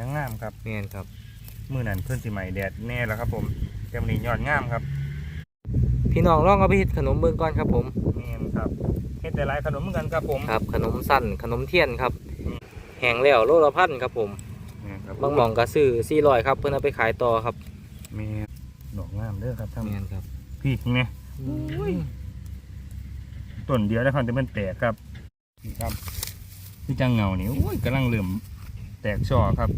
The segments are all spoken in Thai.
ยังงามครับแม่นครับมื้อนั้นเพิ่นสิใหม่แดดแน่แล้วครับ ผมแต่มื้อนี้ยอดงามครับพี่น้องลองเอาไปเฮ็ดขนมเบิ่งก่อนครับ ผมแม่นครับเฮ็ดได้หลายขนมเหมือนกันครับผมครับ ขนมสั้นขนมเทียนครับอืมแห้งแล้วโลละพันครับผมแม่นครับบางหม่องก็ซื้อ400ครับ เพิ่นเอาไปขายต่อครับแม่นดอกงามเด้อครับท่านแม่นครับพี่นี่ต้นเดียวแล้วครับแต่มันแตกครับนี่ครับพี่จังเงานี่โอ้ยกำลังเริ่มแตกช่อครับ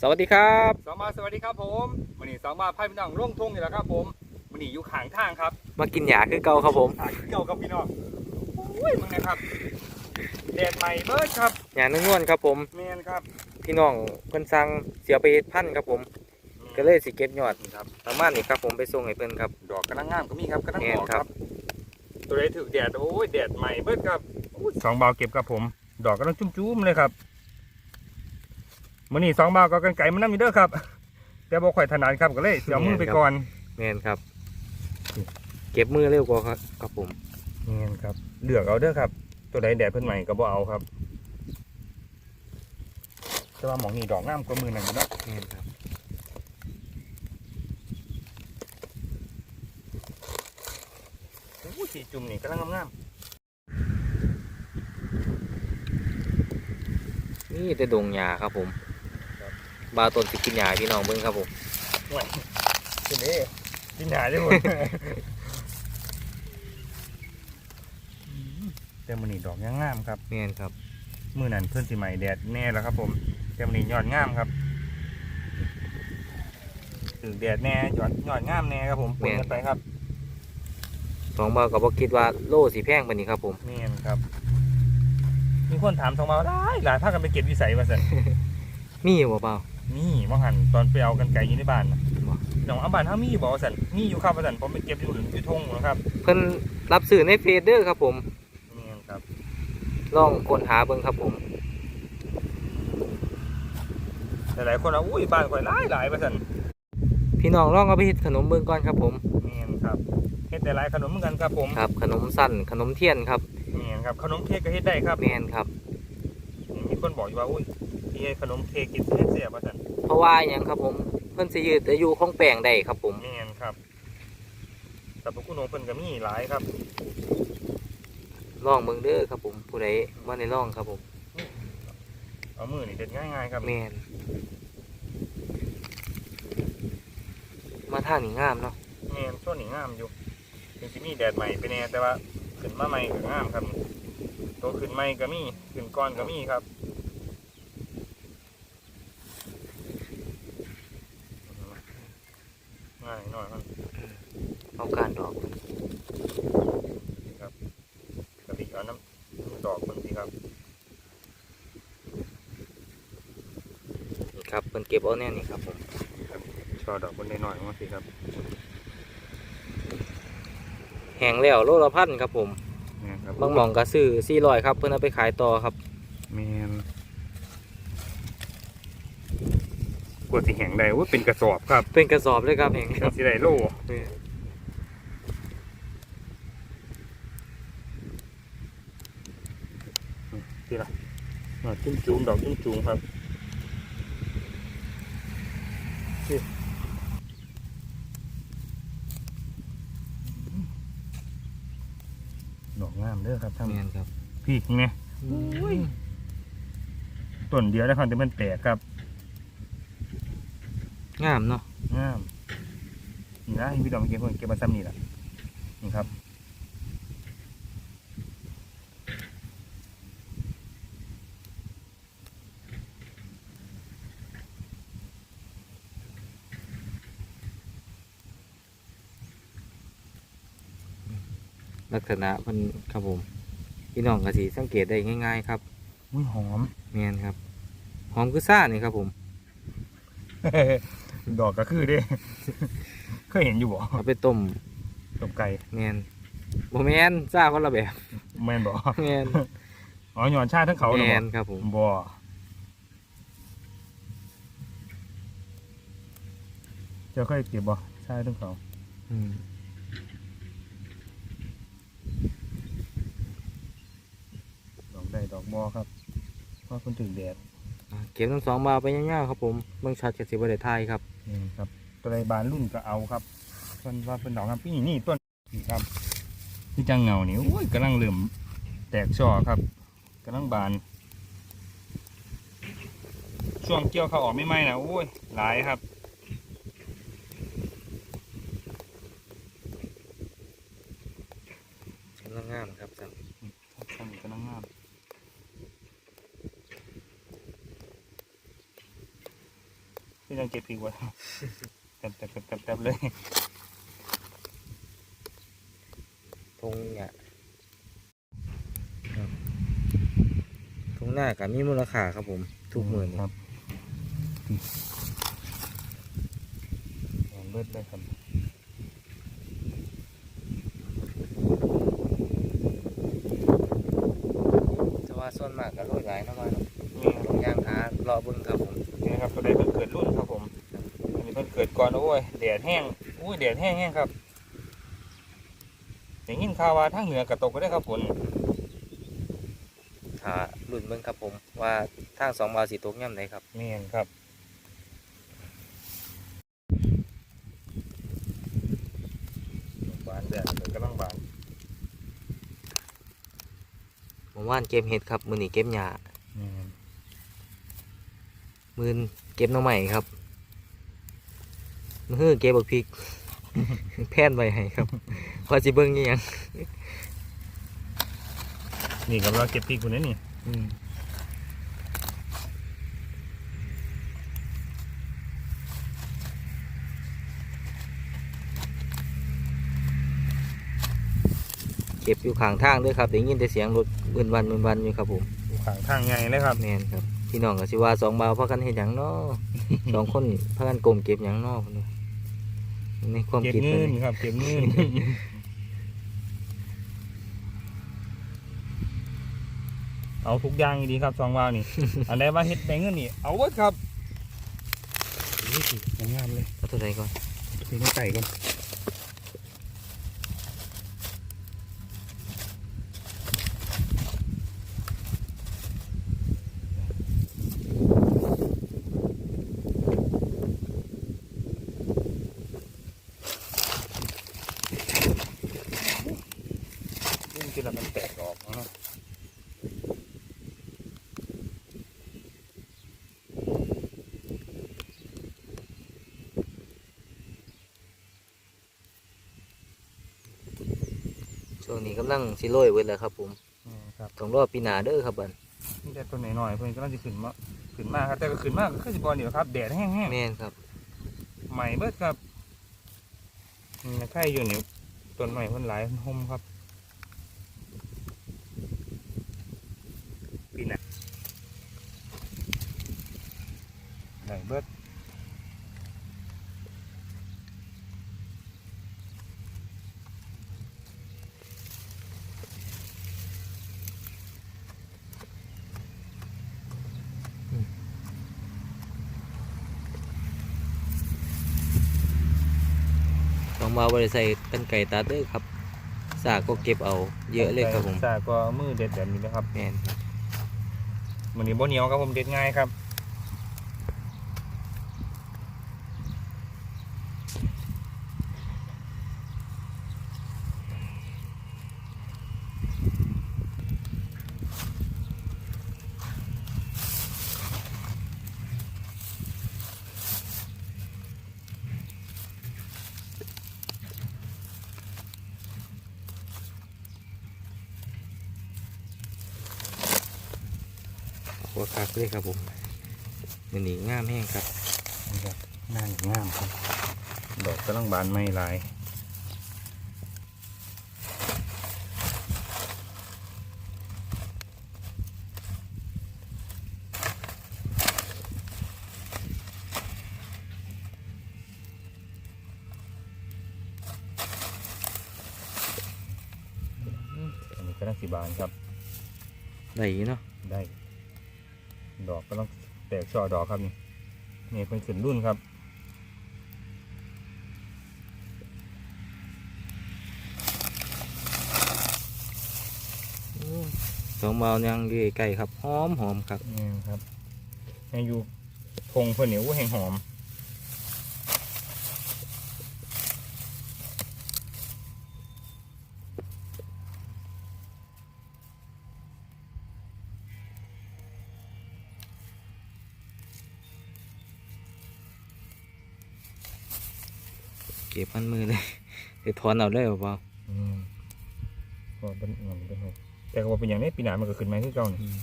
สวัสดีครับสองมาสวัสดีครับผมวันนี้สองมาพายพี่น้องร่งทุ่งอยู่แล้วครับผมวันนี้อยู่ข้างทางครับ มากินหยาคือเก่าครับผมทางเก่าครับพี่น้องโอ้ยมึงนะครับแดดใหม่เบิดครับหยานุ่นวลครับผมแมนครับ พี่น้องเพิ่นสั่งเสียไปเฮ็ดพันธุ์ครับผมก็เลยสิเก็บยอดนี่ครับประมาณนี้ครับผมไปส่งให้เพิ่นครับ ดอกกำลังงามก็มีครับกำลังแม่อนอกคครัรับบตัวใดถือแดดโอ้ยแดดใหม่เบิดครับอุ้ยสองเบาเก็บครับผม ดอกกำลังจุ้มๆเลยครับ มื่อนี้สองเบาก็กันไก่มันนั่งอยู่เด้อครับ แต่บ่ค่อยถนัดครับก็เลยเสียมือไปก่อนแม่นครับ เก็บมือเร็วกว่าครับครับผมแม่นครับเลือกเอาเด้อครับ ตัวใดแดดเพิ่นใหม่ก็บ่เอาครับแต่ว่าหมองนี่ดอกงามกว่ามือนั่นอยู่เนาะแม่นครับโอ้ยสีจุ่มนี่กำลังงามนี่แต่ดงหญ้าครับผม บาต้นสิกินหญ้าให้พี่น้องเบิ่งครับผมๆห่วยทีนี้กินหาได้หมดแต่มื้อนี้ดอกยังงามครับแม่นครับมื้อนั้นเพิ่นสิใหม่แดดแน่แล้วครับ ผมแต่มื้อนี้ยอดงามครับถึงแดดแน่ยอดยอดงามแน่ครับผมปนกันไปครับสองบาทก็บ่คิดว่าโลสิแพงปานนี้ครับ ผมนี่นครับ มีคนถามทองมาว่าได้หลายพากันไปเก็บวิสัยมาสั่นมีอยู่บ่เปล่า นี่ว่าหันตอนไปเอากันไก่อยู่ในบ้านนะบ่น้องอาบ้านเฮามีอยู่บอกว่าสั่นมีอยู่ครับว่าสั่นผมไปเก็บอยู่หรืออยู่ทงนะครับเพิ่นรับซื้อในเฟซเด้อครับผมนี่นครับลองค้นหาเบิ่งครับผมหลายๆคนว่าอุ้ยบ้านข่อยหลายหลายมาสั่นพี่น้องลองเอาไปเฮ็ดขนมเบิ่งก่อนครับผมนี่นครับเฮ็ดได้หลายขนมเหมือนกันครับผมครับ ขนมสั้นขนมเทียนครับนี่นครับขนมเค้กก็เฮ็ดได้ครับแม่นครับมีคนบอกอยู่ว่าอุ้ย พี่ขนมเค้กกินเฮ็ดเสียมาสั่นเพราะว่าหยังครับผมเพิ่นสิยืดอายุของแป้งได้ครับผมนี่นครับสรรพคุณของเพิ่นก็มีหลายครับลองเบิ่งเด้อครับผมผู้ใดบ่ได้ลองครับผมเอามือนี่เด็ดง่ายๆครับแม่นมาทางนี้งามเนาะแม่นช่วงนี้งามอยู่ถึงสิมีแดดใหม่ไปแน่แต่ว่าขึ้นมาใหม่ก็งามครับตัวขึ้นใหม่ก็มีขึ้นก้อนก็มีครับง่ายหน่อยมัน เอาการดอก ครับกระติกเอาน้ำดอกมันสิครับ นี่ ครับเพิ่นเก็บเอาแน่นี่ครับผมช่อดอกมันหน่อยๆมันสิครับแห้งแล้วโลละพันครับผมเนี่ยครับบางหม่องก็ซื้อ400ครับ เพิ่นเอาไปขายต่อครับแมนกลัวสิแห้งได้ว่าเป็นกระสอบครับเป็นกระสอบเลยครับแห้งเป็นสิได้โลนี่สิล่ะอ่าจุ้มจุ้มๆดอกจุ้มจุ้มๆครับนี่ ดอกงามเด้อครับท่านแม่นครับพี่นี่ต้นเดียวแล้วครับแต่มันแตกครับ งามเนาะงามนี่นะให้พี่ดอกมาเก็บเพิ่นเก็บมาซ้ำนี่แหละนี่ครับ ลักษณะมันครับผม พี่น้องก็สิสังเกตได้ง่ายๆครับอุ้ยหอมแม่นครับ หอมคือซ่านี่ครับผม ดอกก็คือเด้ เคยเห็นอยู่บ่เอาไปต้มตบไก่แมนบ่แมนซ่าคนละแบบแม่นบ่แมนอ๋อหย่อนชาทั้งเขาแมเนาะนครับผมบ่เจ้าเคยเก็บบ่ชาทั้งเขา อืม ด อกได้ดอกบ่ครับเพราะคนถึงแดดอะเก็บทั้งสองบาไปยาวๆครับผมเบิ่งชัดกับสิบ่ได้ทายครับ นี่ครับตัวใดบานรุ่นก็เอาครับเพิ่นว่าเพิ่นดอกครับพี่นี่ต้นนี่ครับที่จังเงานี่โอ้ยกำลังเริ่มแตกช่อครับกำลังบาน ช่วงเกี่ยวเขาวออกไม่ไหมนะโอ้ยหลายครับ กำลังงามครับสั่ง ช่วงนี้กำลังงาม พี่ยังเก็บอีกวะแตบแตบแตบแตบแตบเลยทงเนี่ยครับทงหน้าก็มีมูลค่าครับผมทุกหมื่นครับแอนเบิดเลยครับแต่ว่าส่วนมากก็โรยหลายเนาะมาเนาะนี่ครับ ย่างหารอเบิ่งครับผมนี่นะครับตัวใดเพิ่งเกิดรุ่นครับผมอันนี้เพิ่งเกิดก่อนโอ้ยแดดแห้งโอ้ยแดดแห้งแห้งครับอย่างนี้ข่าวว่าทางเหนือกระตกก็ได้ครับฝนถ้ารุ่นเบิ่งครับผมว่าทางสองบาสีตกย่ำไหนครับเมียนครับบานแดดกำลังบานผมว่านเก็บเห็ดครับมือนี้เก็บหญ้าเมียนมือเก็บหน้องใหม่ครับมือเก็บบักพริก แพ่นไว้ให้ครับว่าสิเบิ่งอีหยังนี่กำลังเก็บพริกคุณนี่นี่อืมเก็บอยู่ข้างทางด้วยครับได้ยินแต่เสียงรถบืนวันบืนวันอยู่ครับผมอยู่ข้างทางไงเลยครับแม่นครับ พี่น้องก็สิว่าสองเบาวพากันเห็นหยังเนาะ สองคนพากันกลมเก็บหยังเนาะพุ่นน่ะในความเก็บคิดเงิเพิ่นนนี่ครับเก็บเงินเอาทุกอย่างดีครับซองวาวนี่ อันไหนว่าเฮ็ดแบงเงินนี่เอาไว้ครับนี่สิงามเลยเอาตัวใดก่อนซื้อน้ำไก่ก่อนนี่คือเรามันแตกออกนะ ช่ วงนี้กำลังสิโรยเว้ยแล้วครับผมอืมครับต้องรอปีหน้าเด้อครับบัดนี่แต่ตัวหน่อยๆเพื่อนก็น่าจะขึ้นมาขึ้นมากครับแต่ก็ขึ้นมากก็คือสิบอลเดียวครับแดดแห้งแม่นครับๆใหม่เบิดครับนี่นะไข่อยู่นี่ต้นใหม่เพิ่นหลายเพิ่นห่มครับปีน่ะไหน องเบาวบ่ได้ใส่กันไก่ตัดเด้อครับสากก็เก็บเอาเยอะเลยครับผมแต่ก็มือเด็ดแบบนี้นะครับแม่นครับมันนี้บ่เหนียวครับผมเด็ดง่ายครับ หัวคักเลยครับผมนี่นี่ามแห้งครับนี่ครับน่าง่ามครับ ดอกกำลังบานไม่ลายก็ลังสีบานครับ ได้เนาะได้ ดอกก็ต้องแตกช่อดอกครับนี่นี่เป็นขึ้นรุ่นครับอืมสองเบายังอยู่ใกล้ๆครับหอมหอมครับนี่ครับให้อยู่ทงเพื่อนเหนียวแห่งหอม เก็บมันมือเลยเดี๋ยวถอนเอาได้เปล่าอืมก็เป็นเงินเป็นหกแต่ก็ว่าเป็นอย่างนี้ปีหน้ามันก็ขึ้นมาที่เก่านี่อืม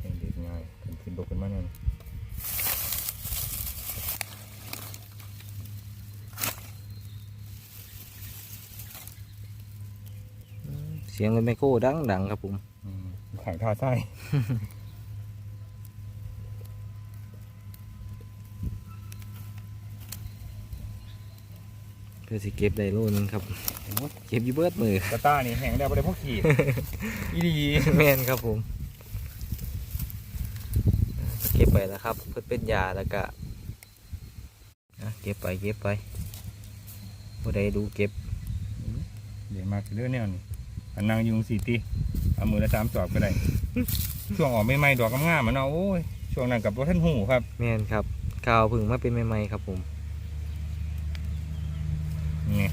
แห่งเด็ดง่ายขึ้นขึ้นดกขึ้นมาเนี่ยเสียงรถไมโครดังดังๆครับผมอืมขายท่าไส้ เพื่อสิเก็บได้โลนึงครับเก็บอยูเบิดมือกระต้านี่แห่งได้บ่ได้พวกขีดอีดีแม่นครับผมเก็บไปแล้วครับ เพื่อเป็นยาแล้วก็อะเก็บไปเก็บไปผู้ใดดูเก็บเดี๋ยวมาเรื่องแนวนี่อันนางยุงสีตีเอามือละสามจอบก็ได้ช่วงออกไม่ไม่ๆดอกงามๆมันเนาะโอ้ยช่วงนั้นกับรถท่านหูครับแม่นครับข้าวเพึ่งมาเป็นใหม่ๆครับผม นี่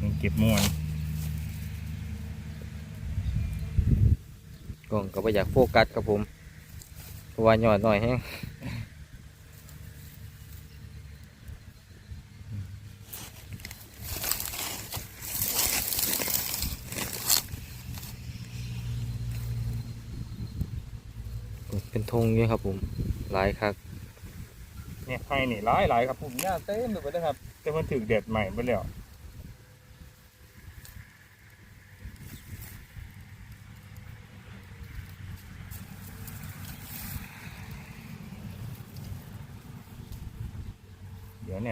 ยังเก็บมวนกล่องก็บ่อยากโฟกัสครับผมเพราะว่าหยอดหน่อยแห้งเป็นธงอยู่ครับผม หลายครับเนี่ยให้นี่หลายหลายๆครับผมเนี่ยเต็มเลยนะครับ แต่มันถึกเด็ดใหม่ไปแล้ว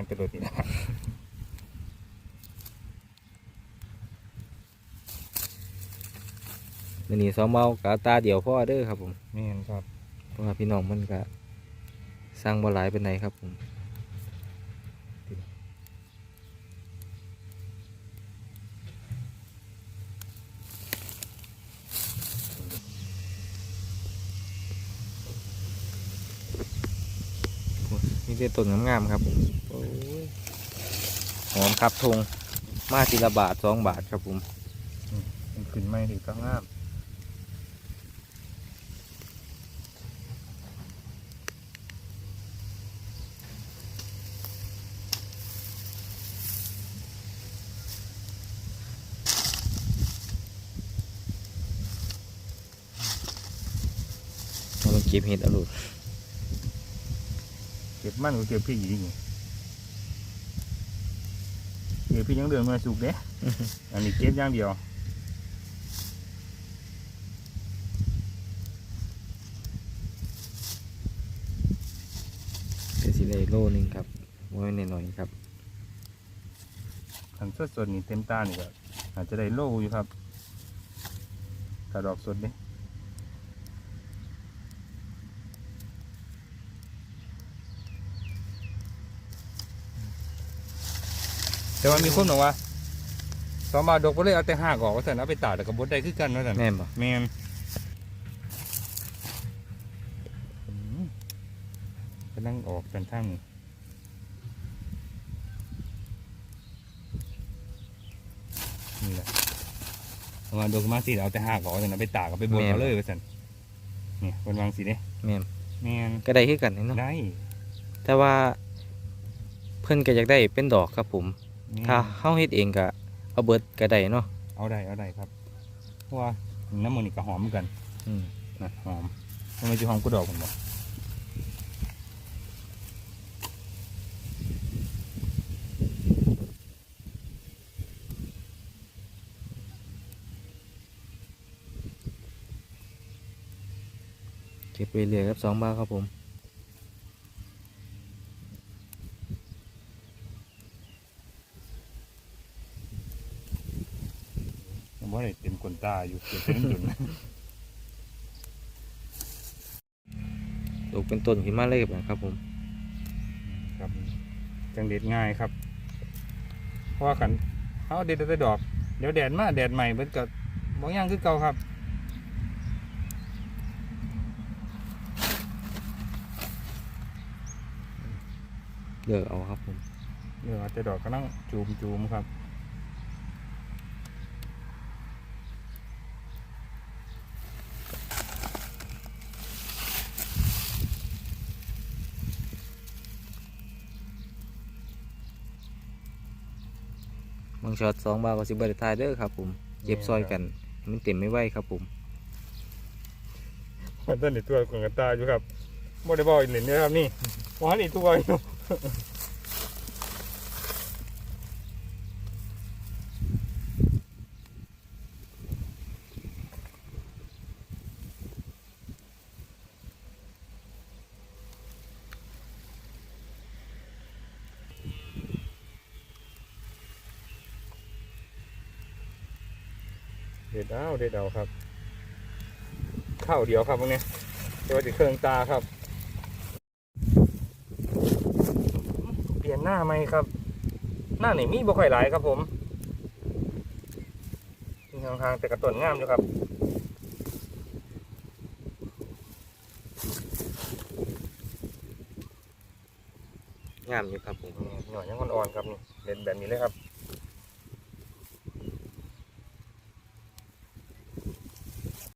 เดี๋ยวแนมไปโดดตีนะมันนี่สองเมากะตาเดียวพ่อเด้อครับผมนี่นครับ เพราะว่าพี่น้องมันก็สร้างบ่หลายเป็นไหนครับผม นี่เป็นต้นงามๆครับผมโอ้ยหอมครับทงมาทีละบาทสองบาทครับผมมันขึ้นไม่ถึงก็งามเราต้องเก็บเห็ดเอาลูกเก็บมันก็เก็บพี่อีกนี่เก็บพี่ยังเดินมาสุกเด้อันนี้เก็บอย่างเดียวเป็นสิได้โลนึงครับไว้หน่อยๆครับขันสดสดๆนี่เต็มตานี่ก็อาจจะได้โลอยู่ครับถ้าดอกสดนี่ แต่ว่ามีคนบอกว่าสองบาทดอกก็เลยเอาแต่ห้ากออกว่าสันเอาไปตากแต่กับบดได้คือกันว่าสันแม่นบ่แมนอืมก็นั่งออกกันทั้งนี่นี่แหละประมาณดอกมาสิเอาแต่ห้ากอสันเอาไปตากเอาไปบดเอาเลยว่าสันนี่คนวางสีเนี่ยแม่นแมนก็ได้คือกันนี่เนาะได้แต่ว่าเพิ่นก็อยากได้เป็นดอกครับผมแม่น ถ้าเฮาเฮ็ดเองก็เอาเบิดก็ได้เนาะเอาได้เอาได้ครับเพราะว่าน้ำมันนี่ก็หอมเหมือนกัน อืมนะหอมมันไม่ใช่หอมกุดอกผมบอกเก็บไปเรื่อยครับสองบาทครับผม ขน ตาอยู่เกิดเป็นดุนลูกเป็นต้นขึ้นมาเลยนะครับผมครับจังเด็ดง่ายครับเพราะว่าขันเอาเด็ดแต่ดอก เดี๋ยวแดดมาแดดใหม่เบิดก็บ่ย่างคือเก่าครับเลือกเอาครับผมเดี๋ยวแต่ดอกก็นั่งจูมจูมครับ ช็อตสองบาทก็สิบาททายเด้อครับผมเก็บซอยกันมันเต็มไม่ไหวครับผมมันต้นในตัวขนกระตาอยู่ครับบ่ได้บอกอีกเหรียญนะครับนี่ว่านี่ตัวอยู่ เด็ดเอาเด็ดเอาครับ ข้าวเดียวครับพวกนี้เดี๋ยวจะเครื่องตาครับ เปลี่ยนหน้าไหมครับ หน้านี่มีบ่ค่อยหลายครับผมมีทางๆแต่กระต้นงามอยู่ครับงามอยู่ครับผมนี่หน่อยยังอ่อนๆครับนี่เด็ดแบบนี้เลยครับ